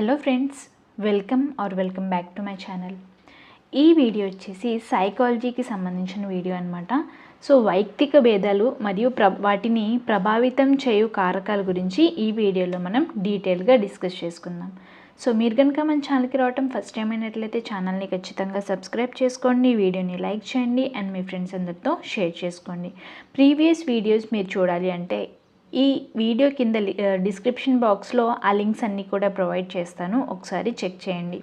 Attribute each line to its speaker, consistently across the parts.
Speaker 1: Hello friends welcome are welcome back to my channel. ఈ video వచ్చేసి సైకాలజీకి సంబంధించిన వీడియో అనమాట సో వైయక్తిక భేదాలు మరియు ప్ర వాటిని ప్రభావితం చేయు కారకాల గురించి ఈ వీడియోలో మనం డీటెయిల్గా డిస్కస్ చేసుకుందాం. సో మీరు కనుక మన ఛానల్కి రావటం ఫస్ట్ టైం అయినట్లయితే ఛానల్ని ఖచ్చితంగా సబ్స్క్రైబ్ చేసుకోండి వీడియోని లైక్ చేయండి అండ్ మీ ఫ్రెండ్స్ అందరితో షేర్ చేసుకోండి. ప్రీవియస్ వీడియోస్ మీరు చూడాలి అంటే ఈ వీడియో కింద డిస్క్రిప్షన్ బాక్స్లో ఆ లింక్స్ అన్నీ కూడా ప్రొవైడ్ చేస్తాను. ఒకసారి చెక్ చేయండి.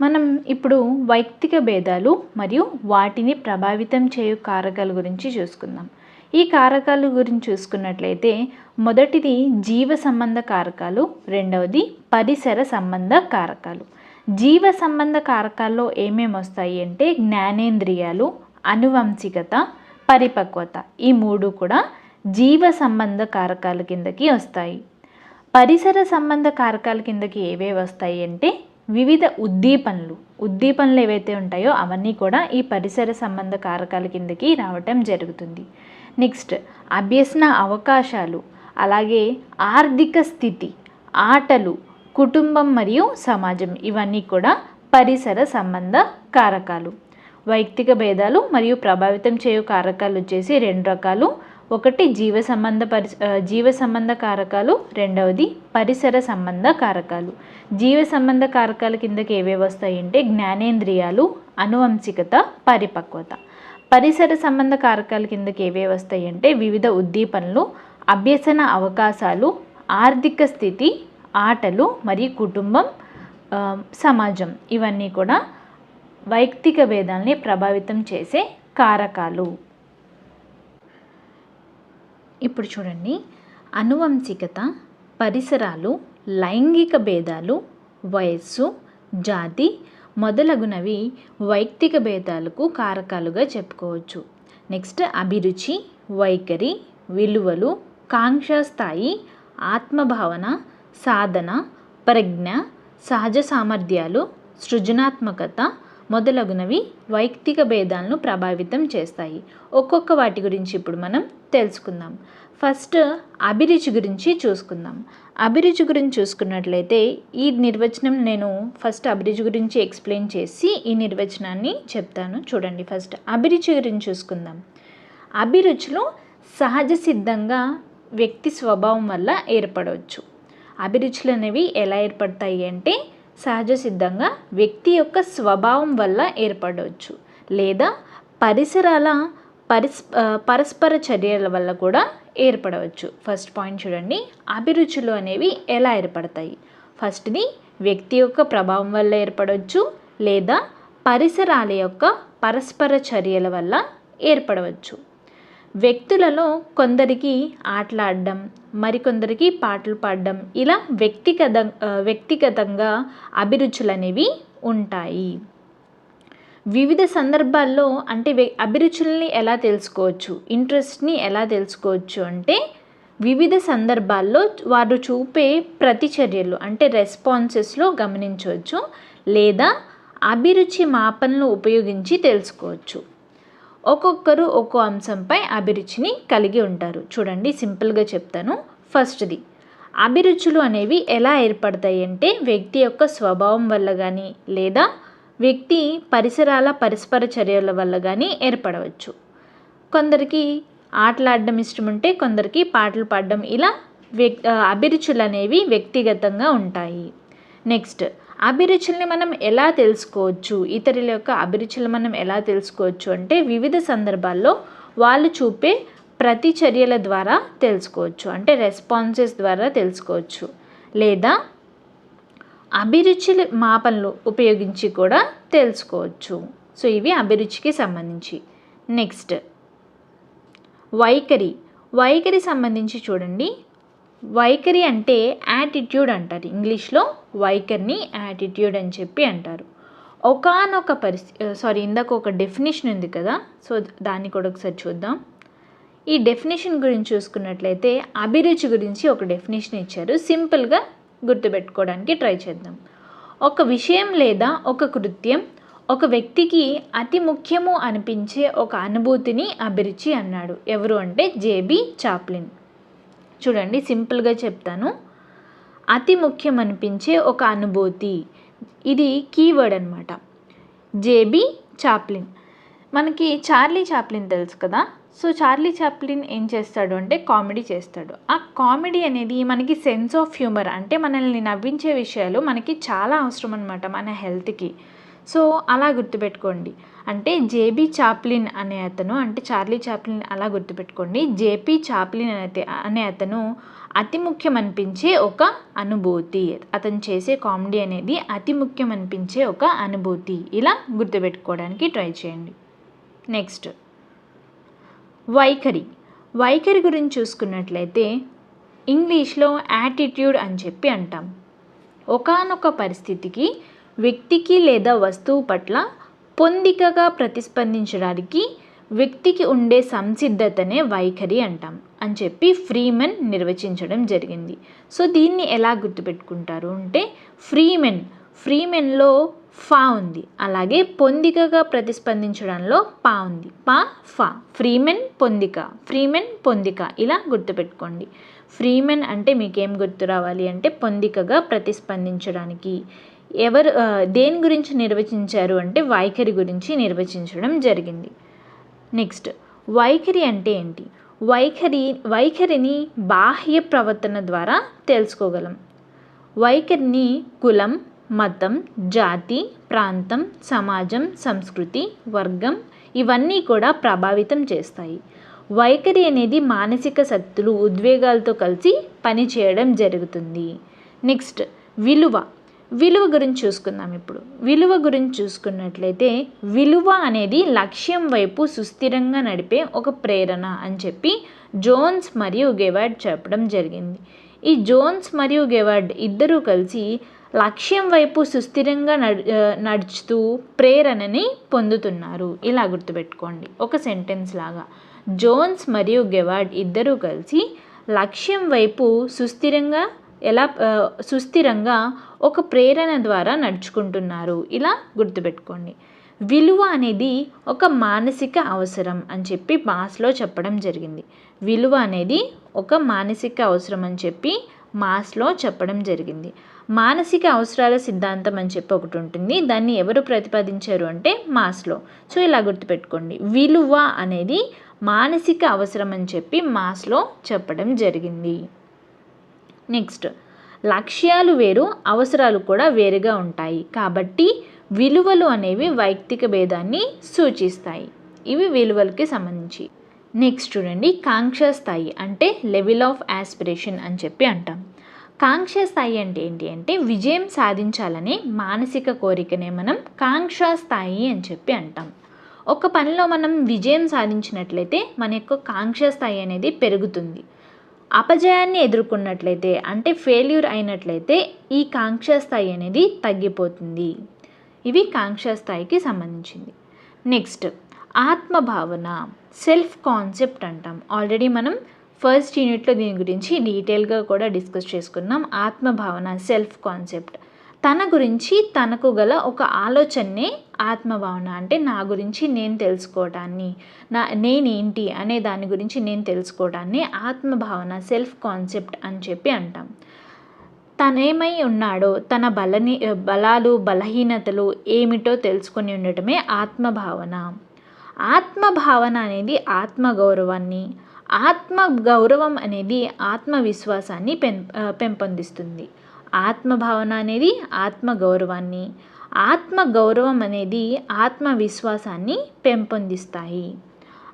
Speaker 1: మనం ఇప్పుడు వైయక్తిక భేదాలు మరియు వాటిని ప్రభావితం చేయు కారకాల గురించి చూసుకుందాం. ఈ కారకాల గురించి చూసుకున్నట్లయితే మొదటిది జీవ సంబంధ కారకాలు రెండవది పరిసర సంబంధ కారకాలు. జీవ సంబంధ కారకాల్లో ఏమేమి వస్తాయి అంటే జ్ఞానేంద్రియాలు అనువంశికత పరిపక్వత. ఈ మూడు కూడా జీవ సంబంధ కారకాల కిందకి వస్తాయి. పరిసర సంబంధ కారకాల కిందకి ఏవేవి వస్తాయి అంటే వివిధ ఉద్దీపనలు. ఉద్దీపనలు ఏవైతే ఉంటాయో అవన్నీ కూడా ఈ పరిసర సంబంధ కారకాల కిందకి రావటం జరుగుతుంది. నెక్స్ట్ అభ్యసన అవకాశాలు అలాగే ఆర్థిక స్థితి ఆటలు కుటుంబం మరియు సమాజం ఇవన్నీ కూడా పరిసర సంబంధ కారకాలు. వైయక్తిక భేదాలు మరియు ప్రభావితం చేయు కారకాలు వచ్చేసి రెండు రకాలు. ఒకటి జీవ సంబంధ పరి జీవ సంబంధ కారకాలు రెండవది పరిసర సంబంధ కారకాలు. జీవ సంబంధ కారకాల కిందకి ఏవేవి వస్తాయంటే జ్ఞానేంద్రియాలు అనువంశికత పరిపక్వత. పరిసర సంబంధ కారకాల కిందకి ఏవే వస్తాయంటే వివిధ ఉద్దీపనలు అభ్యసన అవకాశాలు ఆర్థిక స్థితి ఆటలు మరియు కుటుంబం సమాజం. ఇవన్నీ కూడా వైయక్తిక భేదాల్ని ప్రభావితం చేసే కారకాలు. ఇప్పుడు చూడండి. అనువంశికత పరిసరాలు లైంగిక భేదాలు వయస్సు జాతి మొదలగునవి వైయక్తిక భేదాలకు కారకాలుగా చెప్పుకోవచ్చు. నెక్స్ట్ అభిరుచి వైఖరి విలువలు కాంక్ష స్థాయి ఆత్మభావన సాధన ప్రజ్ఞ సహజ సామర్థ్యాలు సృజనాత్మకత మొదలగునవి వైయక్తిక భేదాలను ప్రభావితం చేస్తాయి. ఒక్కొక్క వాటి గురించి ఇప్పుడు మనం తెలుసుకుందాం. ఫస్ట్ అభిరుచి గురించి చూసుకుందాం. అభిరుచి గురించి చూసుకున్నట్లయితే ఈ నిర్వచనం నేను ఫస్ట్ అభిరుచి గురించి ఎక్స్ప్లెయిన్ చేసి ఈ నిర్వచనాన్ని చెప్తాను. చూడండి ఫస్ట్ అభిరుచి గురించి చూసుకుందాం. అభిరుచులు సహజ సిద్ధంగా వ్యక్తి స్వభావం వల్ల ఏర్పడవచ్చు. అభిరుచులు అనేవి ఎలా ఏర్పడతాయి అంటే సహజ సిద్ధంగా వ్యక్తి యొక్క స్వభావం వల్ల ఏర్పడవచ్చు. లేదా పరిసరాల పరిస్ పరస్పర చర్యల వల్ల కూడా ఏర్పడవచ్చు. ఫస్ట్ పాయింట్ చూడండి. అభిరుచులు అనేవి ఎలా ఏర్పడతాయి? ఫస్ట్ది వ్యక్తి యొక్క ప్రభావం వల్ల ఏర్పడవచ్చు లేదా పరిసరాల యొక్క పరస్పర చర్యల వల్ల ఏర్పడవచ్చు. వ్యక్తులలో కొందరికి ఆటలాడడం మరికొందరికి పాటలు పాడడం ఇలా వ్యక్తిగత వ్యక్తిగతంగా అభిరుచులు అనేవి ఉంటాయి. వివిధ సందర్భాల్లో అంటే వ్య- అభిరుచుల్ని ఎలా తెలుసుకోవచ్చు ఇంట్రెస్ట్ని ఎలా తెలుసుకోవచ్చు అంటే వివిధ సందర్భాల్లో వారు చూపే ప్రతిచర్యలు అంటే రెస్పాన్సెస్లో గమనించవచ్చు లేదా అభిరుచి మాపనలు ఉపయోగించి తెలుసుకోవచ్చు. ఒక్కొక్కరు ఒక్కో అంశంపై అభిరుచిని కలిగి ఉంటారు. చూడండి సింపుల్గా చెప్తాను. ఫస్ట్ది అభిరుచులు అనేవి ఎలా ఏర్పడతాయి అంటే వ్యక్తి యొక్క స్వభావం వల్ల కానీ లేదా వ్యక్తి పరిసరాల పరస్పర చర్యల వల్ల కానీ ఏర్పడవచ్చు. కొందరికి ఆటలాడడం ఇష్టం ఉంటే కొందరికి పాటలు పాడడం. ఇలా వ్యక్ అభిరుచులు అనేవి వ్యక్తిగతంగా ఉంటాయి. నెక్స్ట్ అభిరుచుల్ని మనం ఎలా తెలుసుకోవచ్చు? ఇతరుల యొక్క అభిరుచులు మనం ఎలా తెలుసుకోవచ్చు అంటే వివిధ సందర్భాల్లో వాళ్ళు చూపే ప్రతిచర్యల ద్వారా తెలుసుకోవచ్చు. అంటే రెస్పాన్సెస్ ద్వారా తెలుసుకోవచ్చు. లేదా అభిరుచుల మాపనలు ఉపయోగించి కూడా తెలుసుకోవచ్చు. సో ఇవి అభిరుచికి సంబంధించి. నెక్స్ట్. వైఖరి. వైఖరి సంబంధించి చూడండి. వైఖరి అంటే యాటిట్యూడ్ అంటారు. ఇంగ్లీష్లో వైఖరిని యాటిట్యూడ్ అని చెప్పి అంటారు. ఒకానొక పరిస్థితి సారీ ఇందాక ఒక డెఫినేషన్ ఉంది కదా సో దాన్ని కూడా ఒకసారి చూద్దాం. ఈ డెఫినేషన్ గురించి చూసుకున్నట్లయితే అభిరుచి గురించి ఒక డెఫినేషన్ ఇచ్చారు. సింపుల్గా గుర్తుపెట్టుకోవడానికి ట్రై చేద్దాం. ఒక విషయం లేదా ఒక కృత్యం ఒక వ్యక్తికి అతి ముఖ్యము అనిపించే ఒక అనుభూతిని అభిరుచి అన్నాడు. ఎవరు అంటే జేబి చాప్లిన్. చూడండి సింపుల్గా చెప్తాను. అతి ముఖ్యం అనిపించే ఒక అనుభూతి. ఇది కీవర్డ్ అనమాట జేబీ చాప్లిన్. మనకి చార్లీ చాప్లిన్ తెలుసు కదా? సో చార్లీ చాప్లిన్ ఏం చేస్తాడు అంటే కామెడీ చేస్తాడు. ఆ కామెడీ అనేది మనకి సెన్స్ ఆఫ్ హ్యూమర్ అంటే మనల్ని నవ్వించే విషయాలు మనకి చాలా అవసరం అనమాట మన హెల్త్కి. సో అలా గుర్తుపెట్టుకోండి. అంటే జేబీ చాప్లిన్ అనే అతను అంటే చార్లీ చాప్లిన్ అలా గుర్తుపెట్టుకోండి. జేపీ చాప్లిన్ అనే అనే అతను అతి ముఖ్యం అనిపించే ఒక అనుభూతి. అతను చేసే కామెడీ అనేది అతి ముఖ్యం అనిపించే ఒక అనుభూతి. ఇలా గుర్తుపెట్టుకోవడానికి ట్రై చేయండి. నెక్స్ట్. వైఖరి. వైఖరి గురించి చూసుకున్నట్లయితే ఇంగ్లీష్లో యాటిట్యూడ్ అని చెప్పి అంటాం. ఒకానొక పరిస్థితికి వ్యక్తికి లేదా వస్తువు పట్ల పొందికగా ప్రతిస్పందించడానికి వ్యక్తికి ఉండే సంసిద్ధతనే వైఖరి అంటాం అని చెప్పి ఫ్రీమెన్ నిర్వచించడం జరిగింది. సో దీన్ని ఎలా గుర్తుపెట్టుకుంటారు అంటే ఫ్రీమెన్ ఫ్రీమెన్లో ఫా ఉంది. అలాగే పొందికగా ప్రతిస్పందించడంలో పా ఉంది. పా ఫా. ఫ్రీమెన్ పొందిక. ఫ్రీమెన్ పొందిక. ఇలా గుర్తుపెట్టుకోండి. ఫ్రీమెన్ అంటే మీకేం గుర్తు రావాలి అంటే పొందికగా ప్రతిస్పందించడానికి. ఎవరు దేని గురించి నిర్వచించారు అంటే వైఖరి గురించి నిర్వచించడం జరిగింది. నెక్స్ట్ వైఖరి అంటే ఏంటి? వైఖరి వైఖరిని బాహ్య ప్రవర్తన ద్వారా తెలుసుకోగలం. వైఖరిని కులం మతం జాతి ప్రాంతం సమాజం సంస్కృతి వర్గం ఇవన్నీ కూడా ప్రభావితం చేస్తాయి. వైఖరి అనేది మానసిక శక్తులు ఉద్వేగాలతో కలిసి పనిచేయడం జరుగుతుంది. నెక్స్ట్ విలువ. విలువ గురించి చూసుకుందాం ఇప్పుడు. విలువ గురించి చూసుకున్నట్లయితే విలువ అనేది లక్ష్యం వైపు సుస్థిరంగా నడిపే ఒక ప్రేరణ అని చెప్పి జోన్స్ మరియు గెవార్డ్ చెప్పడం జరిగింది. ఈ జోన్స్ మరియు గెవార్డ్ ఇద్దరూ కలిసి లక్ష్యం వైపు సుస్థిరంగా నడు నడుచుతూ ప్రేరణని పొందుతున్నారు. ఇలా గుర్తుపెట్టుకోండి. ఒక సెంటెన్స్ లాగా. జోన్స్ మరియు గెవార్డ్ ఇద్దరూ కలిసి లక్ష్యం వైపు సుస్థిరంగా ఎలా సుస్థిరంగా ఒక ప్రేరణ ద్వారా నడుచుకుంటున్నారు? ఇలా గుర్తుపెట్టుకోండి. విలువ అనేది ఒక మానసిక అవసరం అని చెప్పి మాస్లో చెప్పడం జరిగింది. విలువ అనేది ఒక మానసిక అవసరం అని చెప్పి మాస్లో చెప్పడం జరిగింది. మానసిక అవసరాల సిద్ధాంతం అని చెప్పి ఒకటి ఉంటుంది. దాన్ని ఎవరు ప్రతిపాదించారు అంటే మాస్లో. సో ఇలా గుర్తుపెట్టుకోండి. విలువ అనేది మానసిక అవసరం అని చెప్పి మాస్లో చెప్పడం జరిగింది. నెక్స్ట్ లక్ష్యాలు వేరు అవసరాలు కూడా వేరుగా ఉంటాయి. కాబట్టి విలువలు అనేవి వైయక్తిక భేదాన్ని సూచిస్తాయి. ఇవి విలువలకి సంబంధించి. నెక్స్ట్ చూడండి కాంక్ష స్థాయి అంటే లెవెల్ ఆఫ్ యాస్పిరేషన్ అని చెప్పి అంటాం. కాంక్ష స్థాయి అంటే ఏంటి అంటే విజయం సాధించాలనే మానసిక కోరికనే మనం కాంక్ష స్థాయి అని చెప్పి అంటాం. ఒక పనిలో మనం విజయం సాధించినట్లయితే మన యొక్క కాంక్ష స్థాయి అనేది పెరుగుతుంది. అపజయాన్ని ఎదుర్కొన్నట్లయితే అంటే ఫెయిల్యూర్ అయినట్లయితే ఈ కాంక్ష స్థాయి అనేది తగ్గిపోతుంది. ఇవి కాంక్ష స్థాయికి సంబంధించింది. నెక్స్ట్ ఆత్మభావన సెల్ఫ్ కాన్సెప్ట్ అంటాం. ఆల్రెడీ మనం ఫస్ట్ యూనిట్లో దీని గురించి డీటెయిల్గా కూడా డిస్కస్ చేసుకున్నాం. ఆత్మభావన సెల్ఫ్ కాన్సెప్ట్ తన గురించి తనకు గల ఒక ఆలోచనే ఆత్మభావన అంటే నా గురించి నేను తెలుసుకోవటాన్ని నా నేనేంటి అనే దాని గురించి నేను తెలుసుకోవటాన్ని ఆత్మభావన సెల్ఫ్ కాన్సెప్ట్ అని చెప్పి అంటాం. తనేమై ఉన్నాడో తన బలని బలాలు బలహీనతలు ఏమిటో తెలుసుకొని ఉండటమే ఆత్మభావన. ఆత్మభావన అనేది ఆత్మగౌరవాన్ని ఆత్మ గౌరవం అనేది ఆత్మవిశ్వాసాన్ని పెం పెంపొందిస్తుంది. ఆత్మభావన అనేది ఆత్మగౌరవాన్ని. ఆత్మగౌరవం అనేది ఆత్మవిశ్వాసాన్ని పెంపొందిస్తాయి.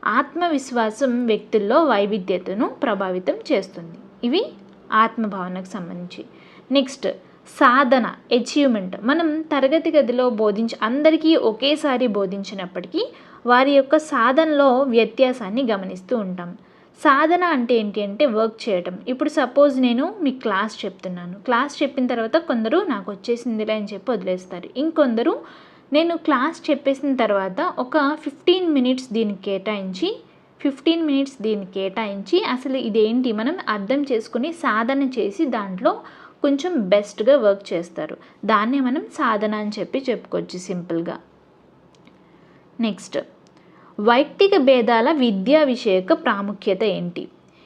Speaker 1: ఆత్మవిశ్వాసం వ్యక్తుల్లో వైవిధ్యతను ప్రభావితం చేస్తుంది. ఇవి ఆత్మభావనకు సంబంధించి. నెక్స్ట్ సాధన అచీవ్మెంట్ మనం తరగతి గదిలో బోధించి అందరికీ ఒకేసారి బోధించినప్పటికీ వారి యొక్క సాధనలో వ్యత్యాసాన్ని గమనిస్తూ ఉంటాం. సాధన అంటే ఏంటి అంటే వర్క్ చేయటం. ఇప్పుడు సపోజ్ నేను మీకు క్లాస్ చెప్తున్నాను. క్లాస్ చెప్పిన తర్వాత కొందరు నాకు వచ్చేసిందిలే అని చెప్పి వదిలేస్తారు. ఇంకొందరు నేను క్లాస్ చెప్పేసిన తర్వాత ఒక ఫిఫ్టీన్ మినిట్స్ దీనికి కేటాయించి ఫిఫ్టీన్ మినిట్స్ దీన్ని కేటాయించి అసలు ఇదేంటి? మనం అర్థం చేసుకుని సాధన చేసి దాంట్లో కొంచెం బెస్ట్గా వర్క్ చేస్తారు. దాన్నే మనం సాధన అని చెప్పి చెప్పుకోవచ్చు సింపుల్గా. నెక్స్ట్ వైయక్తిక భేదాల విద్యా విషయక ప్రాముఖ్యత ఏంటి?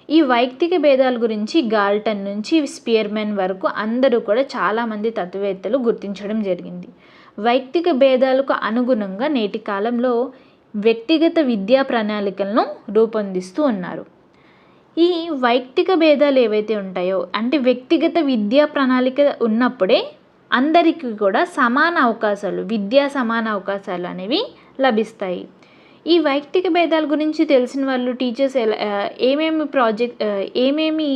Speaker 1: ఈ వైయక్తిక భేదాల గురించి గాల్టన్ నుంచి స్పియర్మెన్ వరకు అందరూ కూడా చాలామంది తత్వవేత్తలు గుర్తించడం జరిగింది. వైయక్తిక భేదాలకు అనుగుణంగా నేటి కాలంలో వ్యక్తిగత విద్యా ప్రణాళికలను రూపొందిస్తూ ఉన్నారు. ఈ వైయక్తిక భేదాలు ఏవైతే ఉంటాయో అంటే వ్యక్తిగత విద్యా ప్రణాళిక ఉన్నప్పుడే అందరికీ కూడా సమాన అవకాశాలు విద్యా సమాన అవకాశాలు అనేవి లభిస్తాయి. ఈ వైయక్తిక భేదాల గురించి తెలిసిన వాళ్ళు టీచర్స్ ఎలా ఏమేమి ప్రాజెక్ట్ ఏమేమి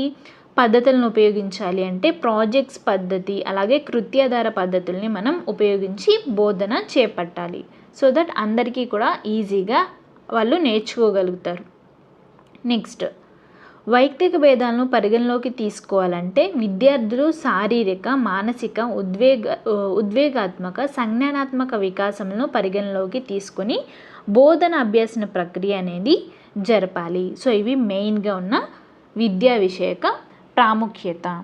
Speaker 1: పద్ధతులను ఉపయోగించాలి అంటే ప్రాజెక్ట్స్ పద్ధతి అలాగే కృత్యాధార పద్ధతుల్ని మనం ఉపయోగించి బోధన చేపట్టాలి. సో దట్ అందరికీ కూడా ఈజీగా వాళ్ళు నేర్చుకోగలుగుతారు. నెక్స్ట్ వైయక్తిక భేదాలను పరిగణలోకి తీసుకోవాలంటే విద్యార్థులు శారీరక మానసిక ఉద్వేగ ఉద్వేగాత్మక సంజ్ఞానాత్మక వికాసములను పరిగణలోకి తీసుకొని బోధన అభ్యాసన ప్రక్రియ అనేది జరపాలి. సో ఇవి మెయిన్గా ఉన్న విద్యా విషయక ప్రాముఖ్యత.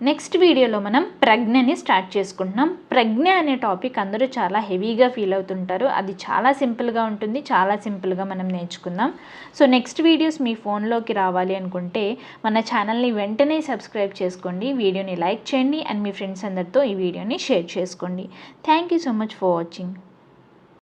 Speaker 1: నెక్స్ట్ వీడియోలో మనం ప్రజ్ఞని స్టార్ట్ చేసుకుంటున్నాం. ప్రజ్ఞ అనే టాపిక్ అందరూ చాలా హెవీగా ఫీల్ అవుతుంటారు. అది చాలా సింపుల్గా ఉంటుంది. చాలా సింపుల్గా మనం నేర్చుకుందాం. సో నెక్స్ట్ వీడియోస్ మీ ఫోన్లోకి రావాలి అనుకుంటే మన ఛానల్ని వెంటనే సబ్స్క్రైబ్ చేసుకోండి. వీడియోని లైక్ చేయండి. అండ్ మీ ఫ్రెండ్స్ అందరితో ఈ వీడియోని షేర్ చేసుకోండి. Thank you so much for watching.